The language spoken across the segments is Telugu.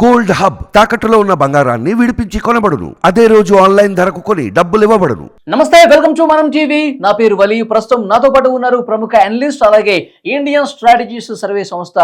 గోల్డ్ హబ్ తాకట్టులో ఉన్న బంగారాన్ని విడిపించి కొనబడును. అదే రోజు ఆన్లైన్ ధరకు కొని డబ్బులు ఇవ్వబడును. నమస్తే వెల్కమ్ టు మనం టీవీ. నా పేరు వలి. ప్రస్తుతం నాతో పాటు ఉన్నారు ప్రముఖ అనలిస్ట్ అలాగే ఇండియన్ స్ట్రాటజీస్ సర్వే సంస్థ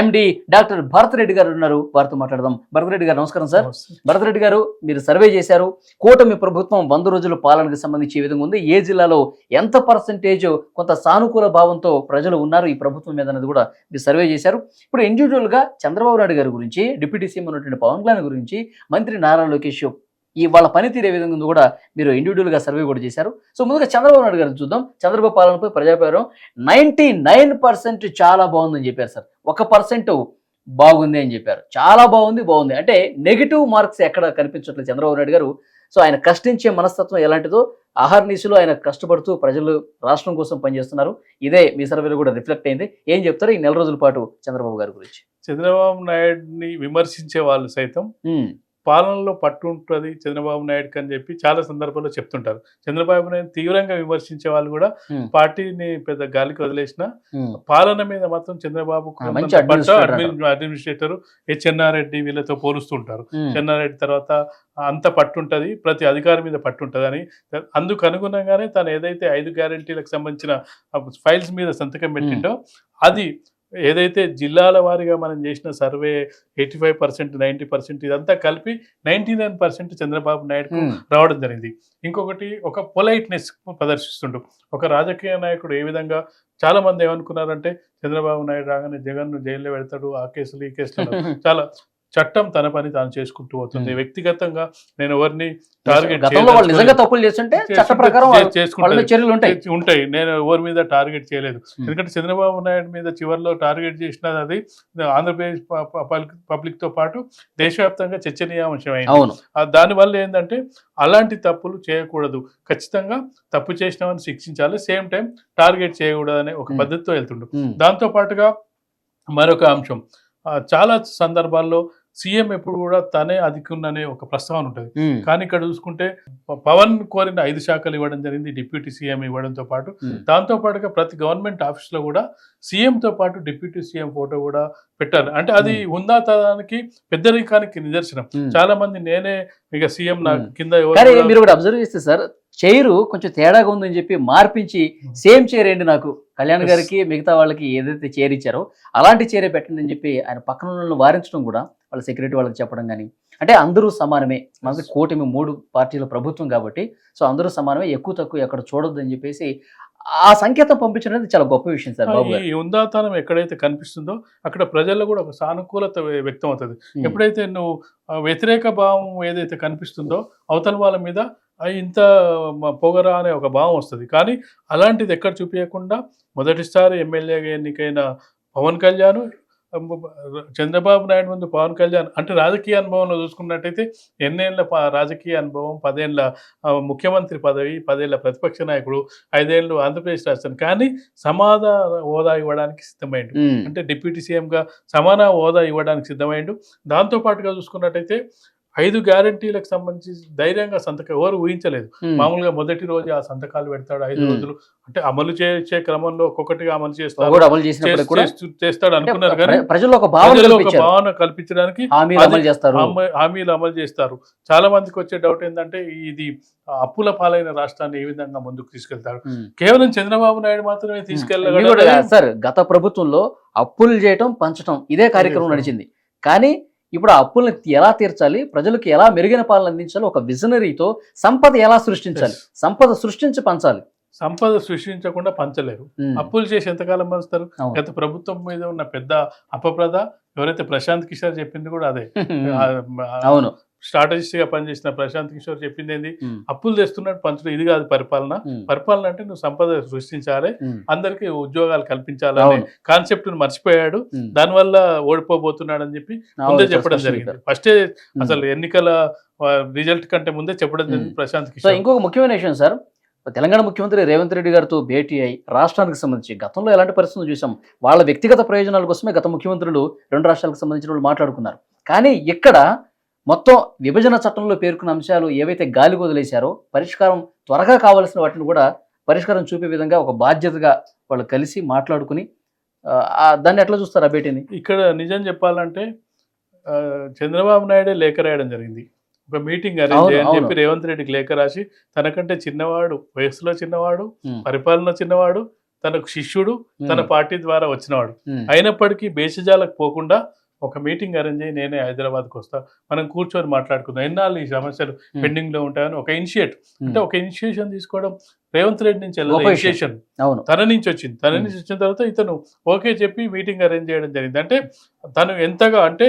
ఎండి డాక్టర్ భరత్ రెడ్డి గారు ఉన్నారు. వారితో మాట్లాడదాం. భరత్ రెడ్డి గారు నమస్కారం సార్. భరత్ రెడ్డి గారు మీరు సర్వే చేశారు. కూటమి ప్రభుత్వం వంద రోజుల పాలనకు సంబంధించి ఏ విధంగా ఉంది? ఏ జిల్లాలో ఎంత పర్సంటేజ్ కొంత సానుకూల భావంతో ప్రజలు ఉన్నారు ఈ ప్రభుత్వం మీద అనేది కూడా మీరు సర్వే చేశారు. ఇప్పుడు ఇండివిజువల్గా చంద్రబాబు నాయుడు గారి గురించి డిప్యూటీ సీఎం ఉన్నటువంటి పవన్ కళ్యాణ్ గురించి మంత్రి నారా లోకేష్ ఈ వాళ్ళ పనితీరు ఏ విధంగా ఉందో కూడా మీరు ఇండివిజువల్గా సర్వే కూడా చేశారు. సో ముందుగా చంద్రబాబు నాయుడు గారిని చూద్దాం. చంద్రబాబు పాలనపై ప్రజాపేరం నైన్టీ నైన్ పర్సెంట్ చాలా బాగుందని చెప్పారు సార్. ఒక పర్సెంట్ బాగుంది అని చెప్పారు. చాలా బాగుంది బాగుంది. అంటే నెగిటివ్ మార్క్స్ ఎక్కడ కనిపించట్లేదు చంద్రబాబు నాయుడు గారు. సో ఆయన కష్టించే మనస్తత్వం ఎలాంటిదో ఆహార్నీసులో ఆయన కష్టపడుతూ ప్రజలు రాష్ట్రం కోసం పనిచేస్తున్నారు. ఇదే మీ సర్వేలో కూడా రిఫ్లెక్ట్ అయింది. ఏం చెప్తారు ఈ నెల రోజుల పాటు చంద్రబాబు గారి గురించి. చంద్రబాబు నాయుడిని విమర్శించే వాళ్ళు సైతం పాలనలో పట్టు ఉంటుంది చంద్రబాబు నాయుడుకి అని చెప్పి చాలా సందర్భాల్లో చెప్తుంటారు. చంద్రబాబు నాయుడు తీవ్రంగా విమర్శించే వాళ్ళు కూడా పార్టీని పెద్ద గాలికి వదిలేసిన పాలన మీద మాత్రం చంద్రబాబు అడ్మినిస్ట్రేటర్ హెచ్ చెన్నారెడ్డి వీళ్ళతో పోలుస్తుంటారు. చెన్నారెడ్డి తర్వాత అంత పట్టుంటది ప్రతి అధికారి మీద పట్టుంటది అని. అందుకు అనుగుణంగానే తను ఏదైతే ఐదు గ్యారంటీలకు సంబంధించిన ఫైల్స్ మీద సంతకం పెట్టిండో అది ఏదైతే జిల్లాల వారీగా మనం చేసిన survey eighty five percent ninety percent ఇదంతా కలిపి నైంటీ నైన్ పర్సెంట్ చంద్రబాబు నాయుడుకు ఉమ్, రావడం జరిగింది. ఇంకొకటి ఒక పొలైట్నెస్ ప్రదర్శిస్తుండు. ఒక రాజకీయ నాయకుడు ఏ విధంగా చాలా మంది ఏమనుకున్నారంటే చంద్రబాబు నాయుడు రాగానే జగన్ జైల్లో పెడతాడు ఆ కేసులు ఈ కేసులు చాలా చట్టం తన పని తాను చేసుకుంటూ పోతుంది. వ్యక్తిగతంగా నేను ఎవరిని టార్గెట్ నిజంగా తప్పులు చేస్తుంటే చట్ట ప్రకారం చర్యలు ఉంటాయి. ఉంటాయి. నేను ఎవరి మీద టార్గెట్ చేయలేదు. ఎందుకంటే చంద్రబాబు నాయుడు మీద చివరిలో టార్గెట్ చేసినది అది ఆంధ్రప్రదేశ్ పబ్లిక్తో పాటు దేశవ్యాప్తంగా చర్చనీయాంశం అయింది అవును. ఆ దానివల్ల ఏంటంటే అలాంటి తప్పులు చేయకూడదు. ఖచ్చితంగా తప్పు చేసినామని శిక్షించాలి. సేమ్ టైం టార్గెట్ చేయకూడదు అనే ఒక. పద్ధతితో వెళ్తుండు. దాంతో పాటుగా మరొక అంశం. చాలా సందర్భాల్లో సీఎం ఎప్పుడు కూడా తనే అధికున్ననే ఒక ప్రస్తావన ఉంటుంది కానీ ఇక్కడ చూసుకుంటే పవన్ కోరిన ఐదు శాఖలు ఇవ్వడం జరిగింది డిప్యూటీ సీఎం ఇవ్వడంతో పాటు దాంతో పాటుగా ప్రతి గవర్నమెంట్ ఆఫీస్లో కూడా సీఎం తో పాటు డిప్యూటీ సీఎం ఫోటో కూడా పెట్టారు అంటే అది ఉందాతనానికి పెద్దరికానికి నిదర్శనం. చాలా మంది నేనే ఇక సీఎం నా. కింద మీరు కూడా అబ్జర్వ్ చేస్తే సార్ చైరు కొంచెం తేడాగా ఉందని చెప్పి మార్పించి. సేమ్ చైర్ ఏంటి నాకు కళ్యాణ్. గారికి మిగతా వాళ్ళకి ఏదైతే చైర్ ఇచ్చారో అలాంటి చైరే పెట్టండి అని చెప్పి ఆయన పక్కన వారించడం కూడా వాళ్ళ సెక్రటరీ వాళ్ళకి చెప్పడం కానీ అంటే అందరూ సమానమే. మనది కూటమి మూడు పార్టీల ప్రభుత్వం కాబట్టి సో అందరూ సమానమే ఎక్కువ తక్కువ ఎక్కడ చూడొద్దు అని చెప్పేసి ఆ సంకేతం పంపించడం అనేది చాలా గొప్ప విషయం సార్ బాబు ఈ ఉందాతనం ఎక్కడైతే కనిపిస్తుందో అక్కడ ప్రజల్లో కూడా ఒక సానుకూలత వ్య- వ్యక్తం అవుతుంది Hmm. ఎప్పుడైతే నువ్వు వ్యతిరేక భావం ఏదైతే కనిపిస్తుందో అవతల వాళ్ళ మీద ఇంత పొగరా అనే ఒక భావం వస్తుంది. కానీ అలాంటిది ఎక్కడ చూపించకుండా మొదటిసారి ఎమ్మెల్యేగా ఎన్నికైన పవన్ కళ్యాణ్ చంద్రబాబు నాయుడు ముందు పవన్ కళ్యాణ్ అంటే రాజకీయ అనుభవంలో చూసుకున్నట్టయితే ఎన్నేళ్ళ రాజకీయ అనుభవం పదేళ్ళ ముఖ్యమంత్రి పదవి పదేళ్ళ ప్రతిపక్ష నాయకుడు ఐదేళ్ళు ఆంధ్రప్రదేశ్ రాష్ట్రం కానీ సమాధాన హోదా ఇవ్వడానికి సిద్ధమైండు. అంటే డిప్యూటీ సీఎంగా సమాన హోదా ఇవ్వడానికి సిద్ధమైండు. దాంతో పాటుగా చూసుకున్నట్టయితే ఐదు గ్యారంటీలకు సంబంధించి ధైర్యంగా సంతకం ఎవరు ఊహించలేదు. మామూలుగా మొదటి రోజు ఆ సంతకాలు పెడతాడు ఐదు. రోజులు. అంటే అమలు చేసే క్రమంలో ఒక్కొక్కటిగా అమలు చేస్తాడు చేస్తాడు అనుకున్నారు కానీ ప్రజల్లో ఒక భావన కల్పించడానికి హామీలు అమలు చేస్తారు. హామీ- హామీలు అమలు చేస్తారు. చాలా మందికి వచ్చే డౌట్ ఏంటంటే ఇది అప్పుల పాలైన రాష్ట్రాన్ని ఏ విధంగా ముందుకు తీసుకెళ్తారు? ఉమ్. కేవలం చంద్రబాబు నాయుడు మాత్రమే తీసుకెళ్ళగలరు? సార్ గత ప్రభుత్వంలో అప్పులు చేయటం పంచటం ఇదే కార్యక్రమం. నడిచింది. కానీ ఇప్పుడు ఆ అప్పుల్ని ఎలా తీర్చాలి? ప్రజలకు ఎలా మెరుగైన పాలన అందించాలి? ఒక విజనరీతో సంపద ఎలా సృష్టించాలి. సంపద సృష్టించి పంచాలి. సంపద సృష్టించకుండా పంచలేరు. ఉమ్, అప్పులు చేసి ఎంతకాలం పంచుతారు. గత ప్రభుత్వం మీద ఉన్న పెద్ద అపప్రద ఎవరైతే ప్రశాంత్ కిషోర్ చెప్పింది కూడా అదే. అవును. స్ట్రాటజిస్ట్గా పనిచేసిన ప్రశాంత్ కిషోర్ చెప్పింది ఏంది అప్పులు తెస్తున్నట్టు పంచడం ఇది కాదు పరిపాలన. పరిపాలన అంటే నువ్వు సంపద సృష్టించాలి అందరికీ ఉద్యోగాలు కల్పించాలనే అవును. కాన్సెప్ట్ను మర్చిపోయాడు దానివల్ల ఓడిపోబోతున్నాడు అని చెప్పి ముందే చెప్పడం జరిగింది. ఫస్టే. అసలు ఎన్నికల రిజల్ట్ కంటే ముందే చెప్పడం జరిగింది. ప్రశాంత్ కిషోర్. ఇంకొక ముఖ్యమైన విషయం సార్ తెలంగాణ ముఖ్యమంత్రి రేవంత్ రెడ్డి గారితో భేటీ అయి రాష్ట్రానికి సంబంధించి గతంలో ఎలాంటి పరిస్థితులు చూసాం? వాళ్ళ వ్యక్తిగత ప్రయోజనాల కోసమే గత ముఖ్యమంత్రులు రెండు రాష్ట్రాలకు సంబంధించిన వాళ్ళు మాట్లాడుకున్నారు. కానీ ఇక్కడ మొత్తం విభజన చట్టంలో పేర్కొన్న అంశాలు ఏవైతే గాలి వదిలేశారో పరిష్కారం త్వరగా కావాల్సిన వాటిని కూడా పరిష్కారం చూపే విధంగా ఒక బాధ్యతగా వాళ్ళు కలిసి మాట్లాడుకుని దాన్ని ఎట్లా చూస్తారు ఆ భేటీని? ఇక్కడ నిజం చెప్పాలంటే చంద్రబాబు నాయుడే లేఖ రాయడం జరిగింది. ఒక మీటింగ్ అరేంజ్ చేయని. చెప్పి రేవంత్ రెడ్డికి లేఖ రాసి తనకంటే చిన్నవాడు వయసులో చిన్నవాడు పరిపాలన చిన్నవాడు తనకు శిష్యుడు తన పార్టీ ద్వారా వచ్చినవాడు. అయినప్పటికీ బేసిజాలకు పోకుండా ఒక మీటింగ్ అరేంజ్ అయ్యి నేనే హైదరాబాద్కి వస్తా. మనం కూర్చొని మాట్లాడుకుందాం. ఎన్నాళ్ళు ఈ సమస్యలు ఉమ్, పెండింగ్లో ఉంటాయని ఒక ఇనిషియేట్. అంటే ఒక ఇనిషియేషన్ తీసుకోవడం రేవంత్ రెడ్డి నుంచి. ఇనిషియేషన్. అవును. తన నుంచి వచ్చింది. తన. నుంచి వచ్చిన తర్వాత ఇతను ఓకే చెప్పి మీటింగ్ అరేంజ్ చేయడం జరిగింది. అంటే తను ఎంతగా అంటే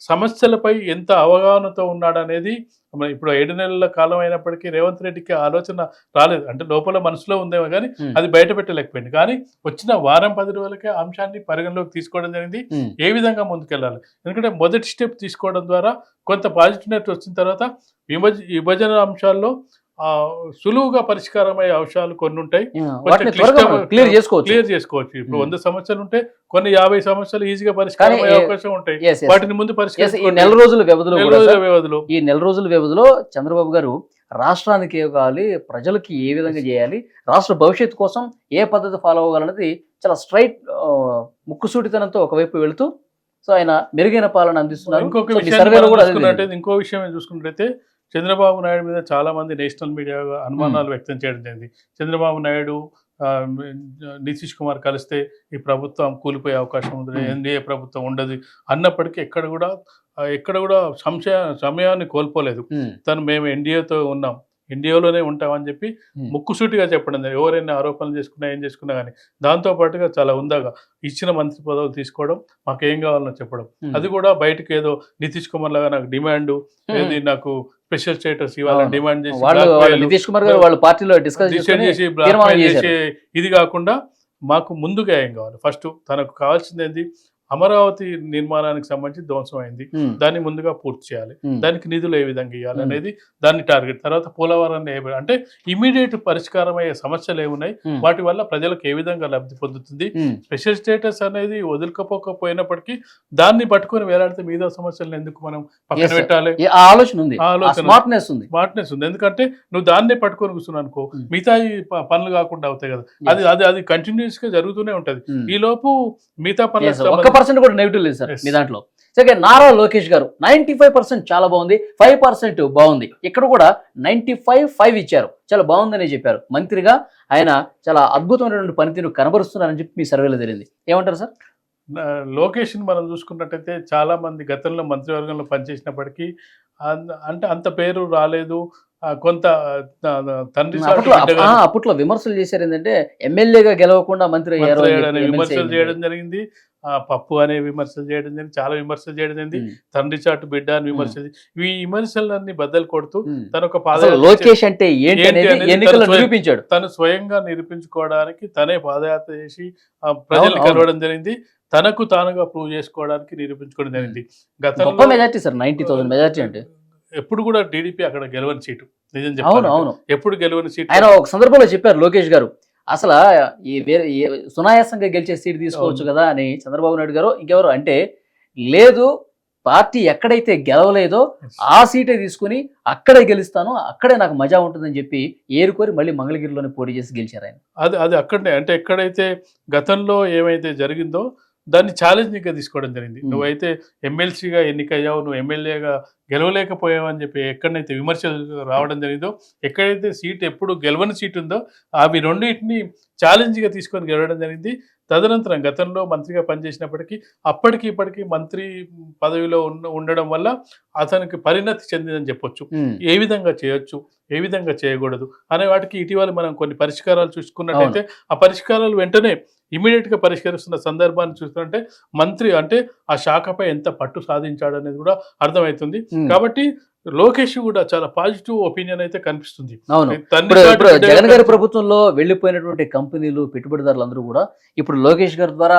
సమస్యలపై ఎంత అవగాహనతో ఉన్నాడనేది మన ఇప్పుడు ఏడు నెలల కాలం అయినప్పటికీ రేవంత్ రెడ్డికి ఆలోచన రాలేదు. అంటే లోపల మనసులో ఉందేమో కానీ. అది బయట పెట్టలేకపోయింది. కానీ వచ్చిన వారం పది రోజులకే అంశాన్ని పరిగణలోకి తీసుకోవడం జరిగింది. ఏ విధంగా ముందుకెళ్ళాలి? ఎందుకంటే మొదటి స్టెప్ తీసుకోవడం ద్వారా కొంత పాజిటివ్నెస్ వచ్చిన తర్వాత విభజ విభజన అంశాల్లో సులువుగా పరిష్కారమయ్యే అంశాలు కొన్ని ఉంటాయి. క్లియర్ చేసుకోవచ్చు. క్లియర్ చేసుకోవచ్చు. ఇప్పుడు Hmm. వంద సమస్యలు ఉంటే కొన్ని యాభై సమస్యలు ఈజీగా పరిష్కారం అయ్యే అవకాశం ఉంటాయి. వాటిని ముందు Yes, ఈ. నెల రోజుల వ్యవధిలో వ్యవధిలో. ఈ నెల రోజుల వ్యవధిలో చంద్రబాబు గారు రాష్ట్రానికి ఏ కావాలి ప్రజలకి ఏ విధంగా చేయాలి రాష్ట్ర భవిష్యత్తు కోసం ఏ పద్ధతి ఫాలో అవ్వాలన్నది చాలా స్ట్రైట్ ముక్కుసూటితనంతో ఒకవైపు వెళుతూ సో ఆయన మెరుగైన పాలన అందిస్తున్నారు. ఇంకొక విషయం చూసుకున్నట్టయితే ఇంకో విషయం చూసుకున్నట్టయితే చంద్రబాబు నాయుడు మీద చాలా మంది నేషనల్ మీడియా అనుమానాలు వ్యక్తం చేయడం జరిగింది. చంద్రబాబు నాయుడు నితీష్ కుమార్ కలిస్తే ఈ ప్రభుత్వం కూలిపోయే అవకాశం ఉంది. ఎన్డీఏ ప్రభుత్వం ఉండదు అన్నప్పటికీ ఎక్కడ కూడా ఎక్కడ కూడా సంశయ సమయాన్ని కోల్పోలేదు. తను మేము ఎన్డీఏతో ఉన్నాం. ఎన్డీఏలోనే ఉంటామని చెప్పి. ముక్కుసూటిగా చెప్పడం జరిగింది. ఎవరైనా ఆరోపణలు చేసుకున్నా ఏం చేసుకున్నా కానీ దాంతో పాటుగా చాలా ఉందాగా ఇచ్చిన మంత్రి పదవులు తీసుకోవడం మాకు ఏం కావాలనో చెప్పడం. అది కూడా బయటకు ఏదో నితీష్ కుమార్ లాగా నాకు డిమాండ్ ఏది నాకు స్పెషల్ స్టేటస్ ఇవ్వాలని అవును. డిమాండ్ చేసి నితీష్ కుమార్ గారు వాళ్ళ పార్టీలో డిస్కస్ ఇది కాకుండా మాకు ముందుగా ఏం కావాలి ఫస్ట్ తనకు కావాల్సింది ఏంది అమరావతి నిర్మాణానికి సంబంధించి ధ్వంసం అయింది. దాన్ని ముందుగా పూర్తి చేయాలి. దానికి నిధులు ఏ విధంగా ఇవ్వాలి. అనేది దాన్ని టార్గెట్. తర్వాత పోలవరాన్ని ఏ అంటే ఇమీడియట్ పరిష్కారం అయ్యే సమస్యలు ఏమున్నాయి వాటి వల్ల ప్రజలకు ఏ విధంగా లబ్ధి పొందుతుంది? స్పెషల్ స్టేటస్ అనేది వదులుకపోకపోయినప్పటికీ దాన్ని పట్టుకొని వేలాడితే మిగతా సమస్యలను ఎందుకు మనం పక్కన. పెట్టాలి? ఆలోచన ఉంది. స్మార్ట్నెస్ ఉంది. స్మార్ట్నెస్ ఉంది. ఎందుకంటే నువ్వు దాన్నే పట్టుకొని కూర్చున్నావు అనుకో. మిగతా పనులు కాకుండా అవుతాయి కదా. అది అది అది కంటిన్యూస్గా జరుగుతూనే ఉంటది. ఈ లోపు మిగతా Yes, పర్సెంట్ కూడా నెగిటివ్ లేదు సార్. మీ దాంట్లో. సరే నారా లోకేష్ గారు నైన్టీ ఫైవ్ పర్సెంట్ చాలా బాగుంది ఫైవ్ పర్సెంట్ బాగుంది. ఇక్కడ కూడా నైన్టీ ఫైవ్ ఫైవ్ ఇచ్చారు. చాలా బాగుందని చెప్పారు. మంత్రిగా ఆయన చాలా అద్భుతమైనటువంటి పనితీరు కనబరుస్తున్నారని చెప్పి మీ సర్వేలో తెలిసింది ఏమంటారు సార్? ఆ, లోకేష్ని మనం చూసుకున్నట్టయితే చాలా మంది గతంలో మంత్రివర్గంలో పనిచేసినప్పటికీ అంటే అంత పేరు రాలేదు. కొంత తండ్రి అప్పట్లో విమర్శలు చేశారు ఏంటంటే ఎమ్మెల్యేగా గెలవకుండా మంత్రి విమర్శలు చేయడం జరిగింది. ఆ పప్పు అనే విమర్శలు చేయడం జరిగింది చాలా విమర్శలు చేయడం జరిగింది. తండ్రి చాటు బిడ్డ అని విమర్శలు ఈ విమర్శలన్నీ బద్దలు కొడుతూ. తన ఒక లోకేష్ అంటే నిరూపించాడు. తను స్వయంగా నిరూపించుకోవడానికి తనే పాదయాత్ర చేసి ప్రజల్ని అవును. కలవడం జరిగింది. తనకు తానుగా ప్రూవ్ చేసుకోవడానికి నిరూపించుకోవడం జరిగింది. గతంలో majority sir ninety thousand majority అంటే. ఎప్పుడు కూడా టీడీపీ అక్కడ గెలవని సీటు. నిజం అవును అవును. ఎప్పుడు గెలవని సీటు? ఆయన ఒక సందర్భంలో చెప్పారు లోకేష్ గారు. అసలు ఈ వేరే సునాయాసంగా గెలిచే సీట్ తీసుకోవచ్చు. కదా అని చంద్రబాబు నాయుడు గారు. ఇంకెవరు అంటే లేదు పార్టీ ఎక్కడైతే గెలవలేదో ఆ సీటే తీసుకుని అక్కడే గెలుస్తాను అక్కడే నాకు మజా ఉంటుందని చెప్పి ఏరుకోరి మళ్ళీ మంగళగిరిలోనే పోటీ చేసి గెలిచారు ఆయన. అది అది అక్కడనే. అంటే ఎక్కడైతే గతంలో ఏమైతే జరిగిందో దాన్ని ఛాలెంజింగ్గా తీసుకోవడం జరిగింది. నువ్వైతే ఎమ్మెల్సీగా ఎన్నికయ్యావు నువ్వు ఎమ్మెల్యేగా గెలవలేకపోయావు అని చెప్పి ఎక్కడైతే విమర్శలు రావడం జరిగిందో ఎక్కడైతే సీట్ ఎప్పుడు గెలవని సీట్ ఉందో అవి రెండింటిని ఛాలెంజ్గా తీసుకొని గెలవడం జరిగింది. తదనంతరం గతంలో మంత్రిగా పనిచేసినప్పటికీ అప్పటికి ఇప్పటికీ మంత్రి పదవిలో ఉన్న ఉండడం వల్ల అతనికి పరిణతి చెందిందని చెప్పొచ్చు. ఏ విధంగా చేయొచ్చు ఏ విధంగా చేయకూడదు అనే వాటికి ఇటీవల మనం కొన్ని పరిష్కారాలు చూసుకున్నట్టయితే ఆ పరిష్కారాలు వెంటనే ఇమీడియట్గా పరిష్కరిస్తున్న సందర్భాన్ని చూస్తుంటే మంత్రి అంటే ఆ శాఖపై ఎంత పట్టు సాధించాడు అనేది కూడా అర్థమవుతుంది. కాబట్టి లోకేష్ కూడా చాలా పాజిటివ్ ఒపీనియన్ అయితే కనిపిస్తుంది అవును జగన్ గారి. ప్రభుత్వంలో వెళ్ళిపోయినటువంటి కంపెనీలు పెట్టుబడిదారులు అందరూ కూడా ఇప్పుడు లోకేష్ గారి ద్వారా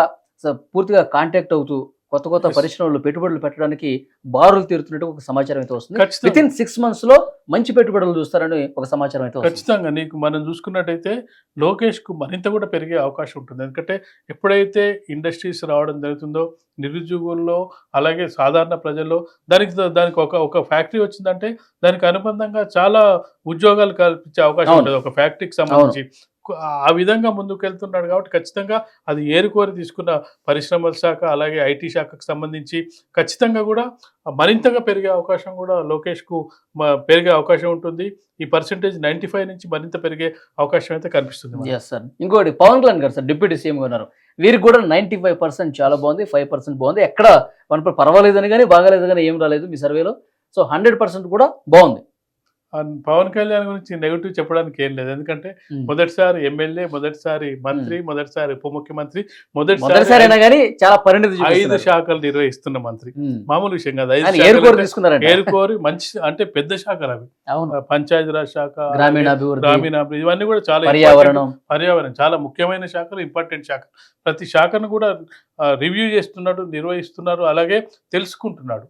పూర్తిగా కాంటాక్ట్ అవుతూ కొత్త కొత్త. పరిశ్రమలు పెట్టుబడులు పెట్టడానికి బారులు తీరుతున్నట్టు ఒక సమాచారం అయితే వస్తుంది. విత్ ఇన్ సిక్స్ మంత్స్లో మంచి పెట్టుబడులు చూస్తారని ఒక సమాచారం అయితే ఖచ్చితంగా నీకు మనం చూసుకున్నట్టయితే లోకేష్కు మరింత కూడా పెరిగే అవకాశం ఉంటుంది. ఎందుకంటే ఎప్పుడైతే ఇండస్ట్రీస్ రావడం జరుగుతుందో నిరుద్యోగుల్లో అలాగే సాధారణ ప్రజల్లో దానికి దానికి ఒక ఒక ఫ్యాక్టరీ వచ్చిందంటే దానికి అనుబంధంగా చాలా ఉద్యోగాలు కల్పించే అవకాశం. ఉంటుంది. ఒక ఫ్యాక్టరీకి సంబంధించి. ఆ విధంగా ముందుకు వెళ్తున్నాడు కాబట్టి ఖచ్చితంగా అది ఏరుకోరి తీసుకున్న పరిశ్రమల శాఖ అలాగే ఐటీ శాఖకు సంబంధించి ఖచ్చితంగా కూడా మరింతగా పెరిగే అవకాశం కూడా లోకేష్కు పెరిగే అవకాశం ఉంటుంది. ఈ పర్సంటేజ్ నైంటీ ఫైవ్ నుంచి మరింత పెరిగే అవకాశం అయితే కనిపిస్తుంది ఎస్ సార్ ఇంకోటి పవన్ కళ్యాణ్ గారు సార్ డిప్యూటీ సీఎం ఉన్నారు వీరికి కూడా నైన్టీ ఫైవ్ పర్సెంట్ చాలా బాగుంది ఫైవ్ పర్సెంట్ బాగుంది. ఎక్కడ మన పర్వాలేదని కానీ బాగాలేదు కానీ ఏం రాలేదు మీ సర్వేలో. సో హండ్రెడ్ పర్సెంట్ కూడా బాగుంది. పవన్ కళ్యాణ్ గురించి నెగిటివ్ చెప్పడానికి ఏం లేదు. ఎందుకంటే మొదటిసారి ఎమ్మెల్యే మొదటిసారి మంత్రి మొదటిసారి ఉప ముఖ్యమంత్రి మొదటిసారి చాలా పరిణితి ఐదు. శాఖలు నిర్వహిస్తున్న మంత్రి. మామూలు విషయం కాదు. ఐదు ఏరుకోరి మంచి అంటే పెద్ద శాఖలు అవి. పంచాయతీరాజ్ శాఖ గ్రామీణాభివృద్ధి గ్రామీణాభివృద్ధి ఇవన్నీ కూడా చాలా పర్యావరణం. పర్యావరణం. చాలా ముఖ్యమైన శాఖలు ఇంపార్టెంట్ శాఖ ప్రతి శాఖను కూడా రివ్యూ చేస్తున్నాడు నిర్వహిస్తున్నారు అలాగే తెలుసుకుంటున్నాడు.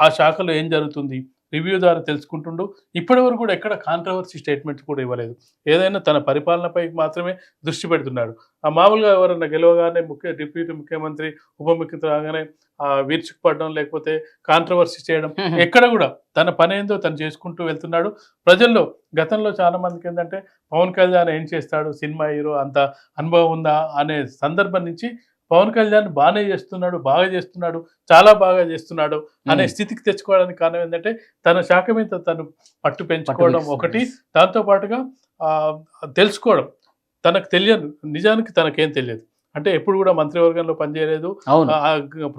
ఆ శాఖలో ఏం జరుగుతుంది? రివ్యూ ద్వారా తెలుసుకుంటుండు. ఇప్పటివరకు కూడా ఎక్కడ కాంట్రవర్సీ స్టేట్మెంట్స్ కూడా ఇవ్వలేదు. ఏదైనా తన పరిపాలనపై మాత్రమే దృష్టి పెడుతున్నాడు. ఆ మామూలుగా ఎవరన్నా గెలవగానే ముఖ్య డిప్యూటీ ముఖ్యమంత్రి ఉప ముఖ్యమంత్రి రాగానే ఆ, విరుచుకుపడడం లేకపోతే కాంట్రవర్సీ చేయడం ఎక్కడ కూడా తన పని ఏందో తను చేసుకుంటూ వెళ్తున్నాడు. ప్రజల్లో గతంలో చాలా మందికి ఏంటంటే పవన్ కళ్యాణ్ ఏం చేస్తాడు సినిమా హీరో అంత అనుభవం ఉందా అనే సందర్భం నుంచి పవన్ కళ్యాణ్ బాగానే చేస్తున్నాడు బాగా చేస్తున్నాడు చాలా బాగా చేస్తున్నాడు అనే. స్థితికి తెచ్చుకోవడానికి కారణం ఏంటంటే తన శాఖ మీద తను పట్టు పెంచుకోవడం ఒకటి. దాంతో పాటుగా తెలుసుకోవడం. తనకు తెలియదు నిజానికి తనకేం తెలియదు. అంటే ఎప్పుడు కూడా మంత్రివర్గంలో పనిచేయలేదు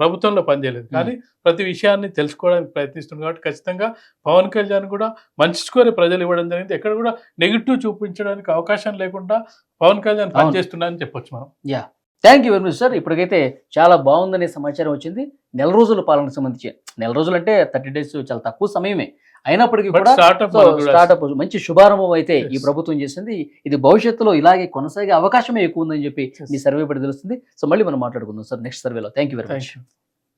ప్రభుత్వంలో పనిచేయలేదు. కానీ ప్రతి విషయాన్ని తెలుసుకోవడానికి ప్రయత్నిస్తుంది కాబట్టి ఖచ్చితంగా పవన్ కళ్యాణ్ కూడా మంచి స్కోరే ప్రజలు ఇవ్వడం జరిగింది. ఎక్కడ కూడా నెగిటివ్ చూపించడానికి అవకాశం లేకుండా పవన్ కళ్యాణ్ అవును. పనిచేస్తున్నారని చెప్పొచ్చు మనం. Thank you very much sir ఇప్పటికైతే చాలా బాగుందనే సమాచారం వచ్చింది. నెల రోజుల పాలనకు సంబంధించి. నెల రోజులు అంటే థర్టీ డేస్ చాలా తక్కువ సమయమే. అయినప్పటికీ కూడా స్టార్ట్అప్ మంచి శుభారంభం అయితే ఈ. ప్రభుత్వం చేసింది. ఇది భవిష్యత్తులో ఇలాగే కొనసాగే అవకాశమే ఎక్కువ ఉందని చెప్పి. మీ సర్వే పడి తెలుస్తుంది. సో మళ్ళీ మనం మాట్లాడుకుందాం సార్ నెక్స్ట్ సర్వేలో థ్యాంక్ యూ వెరీ మచ్